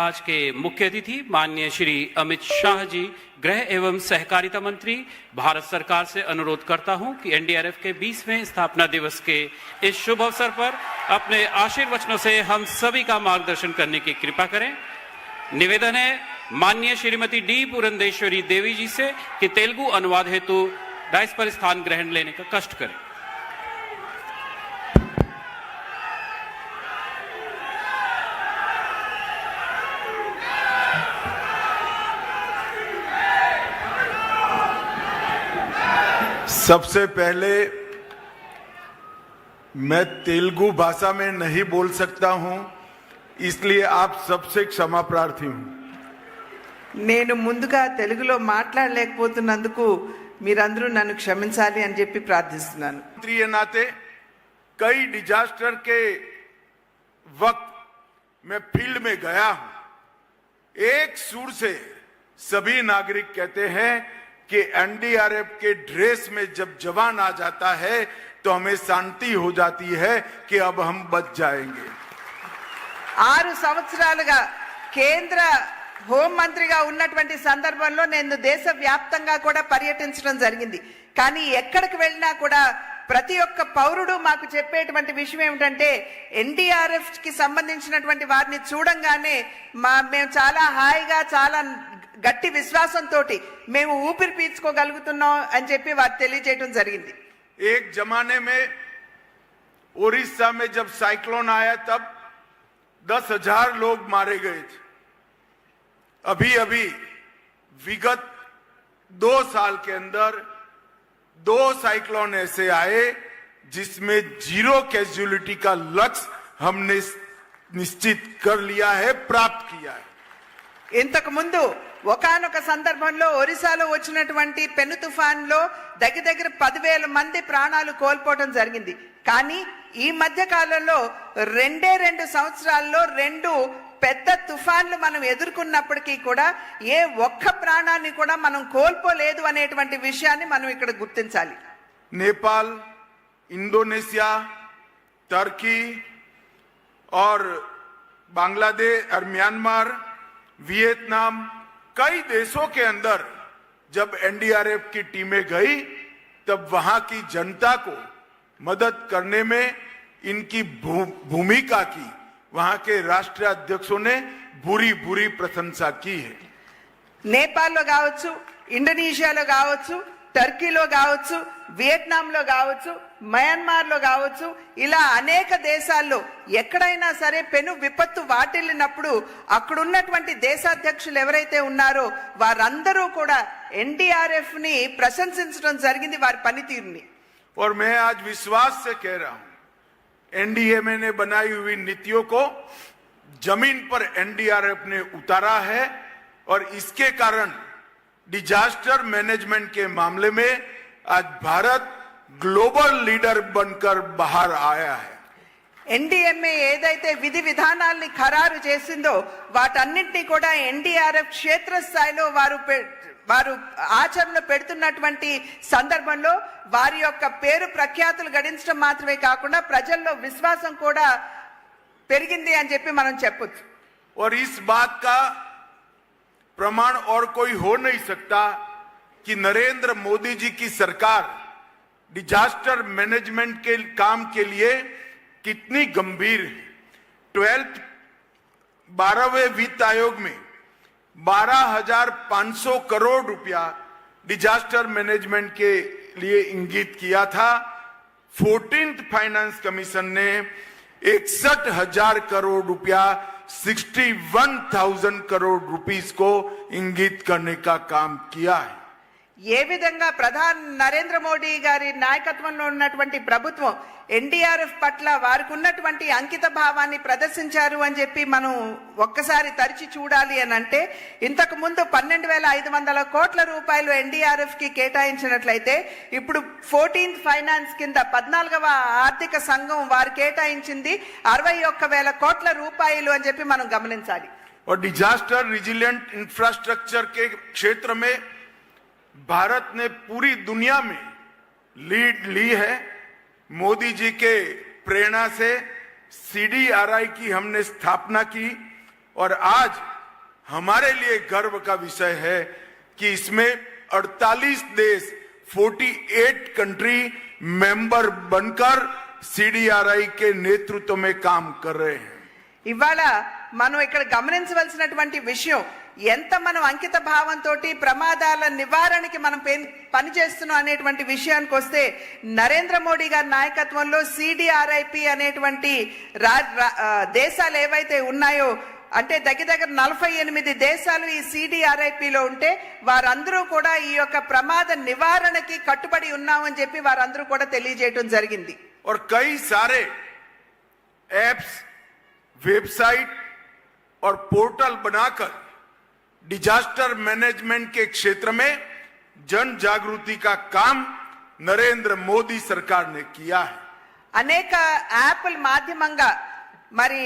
आज के मुख्य अतिथि माननीय श्री अमित शाह जी, गृह एवं सहकारिता मंत्री, भारत सरकार से अनुरोध करता हूँ कि एनडीआरएफ के 20वें स्थापना दिवस के इस शुभ अवसर पर अपने आशीर्वचनों से हम सभी का मार्गदर्शन करने की कृपा करें। निवेदन है माननीय श्रीमती डी पुरंदेश्वरी देवी जी से कि तेलुगु अनुवाद हेतु डाइस पर स्थान ग्रहण लेने का कष्ट करें। सबसे पहले मैं तेलुगु भाषा में नहीं बोल सकता हूं इसलिए आप सबसे क्षमा प्रार्थी हूं నేను ముందుగా తెలుగులో మాట్లాడలేకపోతున్నందుకు మీరందరూ నన్ను క్షమించాలి అని చెప్పి ప్రార్థిస్తున్నాను मंत्री के नाते कई डिजास्टर के वक्त मैं फील्ड में गया हूं एक सुर से सभी नागरिक कहते हैं कि एनडीआरएफ के ड्रेस में जब जवान आ जाता है तो हमें शांति हो जाती है कि अब हम बच जाएंगे ఆరు సంవత్సరాలుగా కేంద్ర హోంమంత్రిగా ఉన్నటువంటి సందర్భంలో నేను దేశ వ్యాప్తంగా కూడా పర్యటించడం జరిగింది కానీ ఎక్కడికి వెళ్ళినా కూడా ప్రతి ఒక్క పౌరుడు మాకు చెప్పేటువంటి విషయం ఏమిటంటే ఎన్డీఆర్ఎఫ్ కి సంబంధించినటువంటి వారిని చూడంగానే మా మేము చాలా హాయిగా చాలా గట్టి విశ్వాసంతో మేము ఊపిరి పీల్చుకోగలుగుతున్నాం అని చెప్పి వారు తెలియజేయడం జరిగింది एक जमाने में उड़ीसा में जब साइक्लोन आया तब दस हजार लोग मारे गए थे अभी अभी विगत दो साल के अंदर दो साइक्लोन ऐसे आए जिसमें जीरो कैजुअलिटी का लक्ष्य हमने निश्चित कर लिया है प्राप्त किया है ఇంతకు ముందు ఒకనొక సందర్భంలో ఒరిస్సాలో వచ్చినటువంటి పెను తుఫాన్లో దగ్గర దగ్గర పదివేల మంది ప్రాణాలు కోల్పోవడం జరిగింది. కానీ ఈ మధ్య కాలంలో రెండే రెండు సంవత్సరాల్లో రెండు పెద్ద తుఫాన్లు మనం ఎదుర్కొన్నప్పటికీ కూడా ఏ ఒక్క ప్రాణాన్ని కూడా మనం కోల్పోలేదు అనేటువంటి విషయాన్ని మనం ఇక్కడ గుర్తించాలి. Nepal Indonesia Turkey or Bangladesh or Myanmar Vietnam कई देशों के अंदर जब एनडीआरएफ की टीमें गई तब वहां की जनता को मदद करने में इनकी भू- भूमिका की वहां के राष्ट्रीय अध्यक्षों ने बुरी बुरी प्रशंसा की है నేపాల్లో కావచ్చు ఇండోనేషియాలో కావచ్చు టర్కీలో కావచ్చు వియట్నాంలో కావచ్చు మయన్మార్లో కావచ్చు ఇలా అనేక దేశాల్లో ఎక్కడైనా సరే పెను విపత్తు వాటిల్లినప్పుడు అక్కడున్నటువంటి దేశాధ్యక్షులు ఎవరైతే ఉన్నారో వారందరూ కూడా ఎన్డీఆర్ఎఫ్ ని ప్రశంసించడం జరిగింది వారి పనితీరుని और मैं आज विश्वास से कह रहा हूं एनडीएमए ने बनाई हुई नीतियों को जमीन पर एनडीआरएफ ने उतारा है और इसके कारण डिजास्टर मैनेजमेंट के मामले में आज भारत ग्लोबल लीडर बनकर बाहर आया है ఎన్డీఎంఏ ఏదైతే విధి విధానాల్ని ఖరారు చేసిందో వాటన్నింటినీ కూడా ఎన్డీఆర్ఎఫ్ క్షేత్రస్థాయిలో వారు పె- వారు ఆచరణ పెడుతున్నటువంటి సందర్భంలో వారి యొక్క పేరు ప్రఖ్యాతులు గడించడం మాత్రమే కాకుండా ప్రజల్లో విశ్వాసం కూడా పెరిగింది అని చెప్పి మనం చెప్పొచ్చు और इस बात का प्रमाण और कोई हो नहीं सकता कि नरेंद्र मोदी जी की सरकार डिजास्टर मैनेजमेंट के काम के लिए कितनी गंभीर है। ट्वेल्थ बारहवें वित्त आयोग में बारह हज़ार पाँच सौ करोड़ रुपया डिजास्टर मैनेजमेंट के लिए इंगित किया था। फोर्टीन फाइनेंस कमीशन ने इकसठ हज़ार करोड़ रुपया, sixty one thousand crore rupees को इंगित करने का काम किया है। ఏ విధంగా ప్రధాని నరేంద్ర మోడీ గారి నాయకత్వంలో ఉన్నటువంటి ప్రభుత్వం ఎన్డీఆర్ఎఫ్ పట్ల వారికి ఉన్నటువంటి అంకిత భావాన్ని ప్రదర్శించారు అని చెప్పి మనం ఒక్కసారి తరిచి చూడాలి అని అంటే ఇంతకు ముందు పన్నెండు వేల ఐదు వందల కోట్ల రూపాయలు ఎన్డీఆర్ఎఫ్ కి కేటాయించినట్లయితే ఇప్పుడు ఫోర్టీన్త్ ఫైనాన్స్ కింద పద్నాలుగవ ఆర్థిక సంఘం వారు కేటాయించింది అరవై ఒక్క వేల కోట్ల రూపాయలు అని చెప్పి మనం గమనించాలి और डिजास्टर रिजिलियंट इंफ्रास्ट्रक्चर के क्षेत्र में भारत ने पूरी दुनिया में लीड ली है मोदी जी के प्रेरणा से सीडीआरआई की हमने स्थापना की और आज हमारे लिए गर्व का विषय है कि इसमें 48 देश 48 कंट्री मेंबर बनकर सीडीआरआई के नेतृत्व में काम कर रहे हैं ఇవాళ మనం ఇక్కడ గమనించవలసినటువంటి విషయం ఎంత మనం అంకిత భావంతో ప్రమాదాల నివారణకి మనం పెన్- పనిచేస్తున్నాం అనేటువంటి విషయానికి వస్తే నరేంద్ర మోడీ గారి నాయకత్వంలో సిడిఆర్ఐపి అనేటువంటి రా- రా- ఆ, దేశాలు ఏవైతే ఉన్నాయో అంటే దగ్గర దగ్గర నలభై ఎనిమిది దేశాలు ఈ సిడిఆర్ఐపిలో ఉంటే వారందరూ కూడా ఈ యొక్క ప్రమాద నివారణకి కట్టుబడి ఉన్నామని చెప్పి వారందరూ కూడా తెలియజేయడం జరిగింది और कई सारे एप्स वेबसाइट और पोर्टल बनाकर डिजास्टर मैनेजमेंट के क्षेत्र में जन जागृति का काम नरेंद्र मोदी सरकार ने किया है అనేక యాప్ల మాధ్యమంగా మరి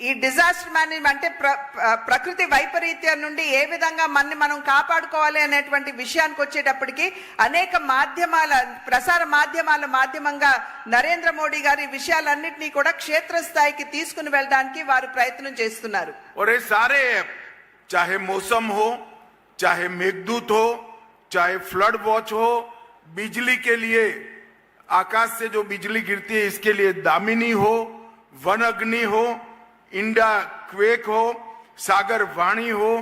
ఈ డిజాస్టర్ మేనేజ్మెంట్ అంటే ప్ర- ప్ర- ప్రకృతి వైపరీత్యం నుండి ఏ విధంగా మనని మనం కాపాడుకోవాలి అనేటువంటి విషయానికి వచ్చేటప్పటికి అనేక మాధ్యమాల ప్రసార మాధ్యమాల మాధ్యమంగా నరేంద్ర మోడీ గారి ఈ విషయాలన్నింటినీ కూడా క్షేత్రస్థాయికి తీసుకుని వెళ్ళడానికి వారు ప్రయత్నం చేస్తున్నారు और ये सारे ऐप चाहे मौसम हो, चाहे मेघदूत हो, चाहे फ्लड वॉच हो, बिजली के लिए, आकाश से जो बिजली गिरती है, इसके लिए दामिनी हो, वन अग्नि हो इंडा क्वेक हो, सागर वाणी हो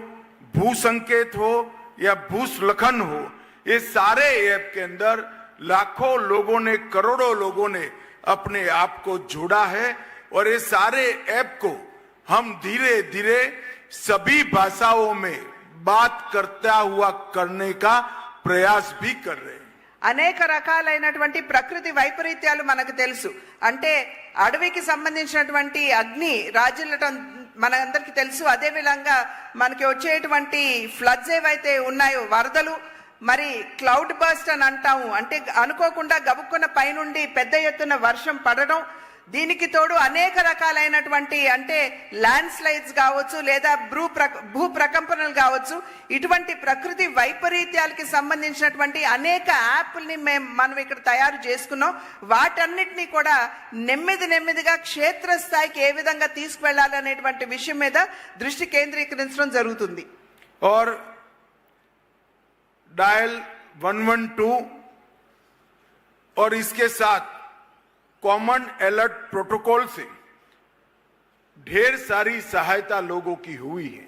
भू संकेत हो, या भूस्लखन हो, ये सारे ऐप के अंदर लाखों लोगों ने, करोड़ों लोगों ने अपने आप को जोड़ा है और ये सारे ऐप को हम धीरे धीरे सभी भाषाओं में बात करता हुआ करने का प्रयास भी कर रहे हैं అనేక రకాలైనటువంటి ప్రకృతి వైపరీత్యాలు మనకు తెలుసు అంటే అడవికి సంబంధించినటువంటి అగ్ని రాజులటం మనందరికి తెలుసు అదే విధంగా మనకి వచ్చేటువంటి ఫ్లడ్స్ ఏవైతే ఉన్నాయో వరదలు మరి క్లౌడ్ బర్స్ట్ అని అంటాము అంటే అనుకోకుండా గబుక్కున్న పైనుండి పెద్ద ఎత్తున వర్షం పడడం దీనికి తోడు అనేక రకాలైనటువంటి అంటే ల్యాండ్ స్లైడ్స్ కావచ్చు లేదా భూ ప్ర- భూ ప్రకంపనలు కావచ్చు ఇటువంటి ప్రకృతి వైపరీత్యాలకి సంబంధించినటువంటి అనేక యాప్ల్ని మేము మనం ఇక్కడ తయారు చేసుకున్నాం వాటన్నిటినీ కూడా నెమ్మది నెమ్మదిగా క్షేత్రస్థాయికి ఏ విధంగా తీసుకువెళ్ళాలి అనేటువంటి విషయం మీద దృష్టి కేంద్రీకరించడం జరుగుతుంది और डायल 112 और इसके साथ कॉमन अलर्ट प्रोटोकॉल से ढेर सारी सहायता लोगों की हुई है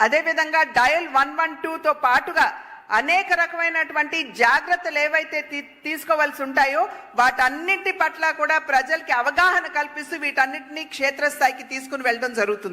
అదే విధంగా డయల్ వన్ వన్ తో పాటుగా అనేక రకమైనటువంటి జాగ్రత్తలు ఏవైతే తీ- తీసుకోవాల్సి ఉంటాయో వాటన్నింటి పట్ల కూడా ప్రజలకి అవగాహన కల్పిస్తూ వీటన్నిటిని క్షేత్రస్థాయికి తీసుకుని వెళ్ళడం జరుగుతుంది